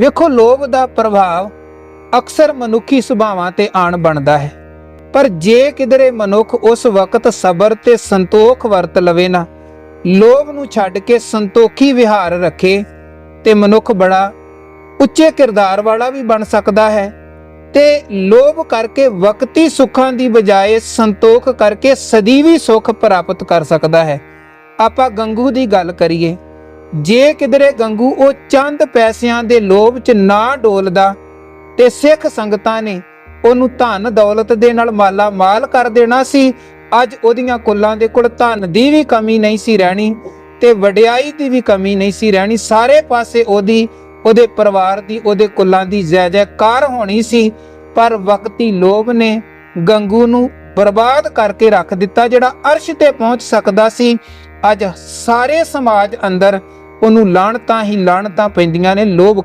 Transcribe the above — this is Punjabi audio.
ਵੇਖੋ, ਲੋਭ ਦਾ ਪ੍ਰਭਾਵ ਅਕਸਰ ਮਨੁੱਖੀ ਸੁਭਾਵਾਂ ਤੇ ਆਣ ਬਣਦਾ ਹੈ। ਪਰ ਜੇ ਕਿਧਰੇ ਮਨੁੱਖ ਉਸ ਵਕਤ ਸਬਰ ਤੇ ਸੰਤੋਖ ਵਰਤ ਲਵੇ ਨਾ, ਲੋਭ ਨੂੰ ਛੱਡ ਕੇ ਸੰਤੋਖੀ ਵਿਹਾਰ ਰੱਖੇ, ਤੇ ਮਨੁੱਖ ਬੜਾ ਉੱਚੇ ਕਿਰਦਾਰ ਵਾਲਾ ਵੀ ਬਣ ਸਕਦਾ ਹੈ। ਤੇ ਲੋਭ ਕਰਕੇ ਵਕਤੀ ਸੁੱਖਾਂ ਦੀ ਬਜਾਏ ਸੰਤੋਖ ਕਰਕੇ ਸਦੀਵੀ ਸੁੱਖ ਪ੍ਰਾਪਤ ਕਰ ਸਕਦਾ ਹੈ। ਆਪਾਂ ਗੰਗੂ ਦੀ ਗੱਲ ਕਰੀਏ ਜੇ ਕਿਧਰੇ ਗੰਗੂ ਉਹ ਚੰਦ ਪੈਸਿਆਂ ਦੇ ਲੋਭ 'ਚ ਨਾ ਡੋਲਦਾ ਤੇ ਸਿੱਖ ਸੰਗਤਾਂ ਨੇ ਉਹਨੂੰ ਧਨ ਦੌਲਤ ਦੇ ਨਾਲ ਮਾਲਾ ਮਾਲ ਕਰ ਦੇਣਾ ਸੀ, ਅੱਜ ਉਹਦੀਆਂ ਕੁੱਲਾਂ ਦੇ ਕੋਲ ਧਨ ਦੀ ਵੀ ਕਮੀ ਨਹੀਂ ਸੀ ਰਹਿਣੀ ਤੇ ਵਡਿਆਈ ਦੀ ਵੀ ਕਮੀ ਨਹੀਂ ਸੀ ਰਹਿਣੀ, ਸਾਰੇ ਪਾਸੇ ਉਹਦੀ, ਉਹਦੇ ਪਰਿਵਾਰ ਦੀ, ਉਹਦੇ ਕੁੱਲਾਂ ਦੀ ਜੈ ਜੈਕਾਰ ਹੋਣੀ ਸੀ, ਪਰ ਵਕਤੀ ਲੋਭ ਨੇ ਗੰਗੂ ਨੂੰ ਬਰਬਾਦ ਕਰਕੇ ਰੱਖ ਦਿੱਤਾ, ਜਿਹੜਾ ਅਰਸ਼ ਤੇ ਪਹੁੰਚ ਸਕਦਾ ਸੀ। ਅੱਜ ਸਾਰੇ ਸਮਾਜ ਅੰਦਰ ਉਹਨੂੰ ਲਾਣਤਾਂ ਹੀ ਲਾਣਤਾਂ ਪੈਂਦੀਆਂ ਨੇ ਲੋਭ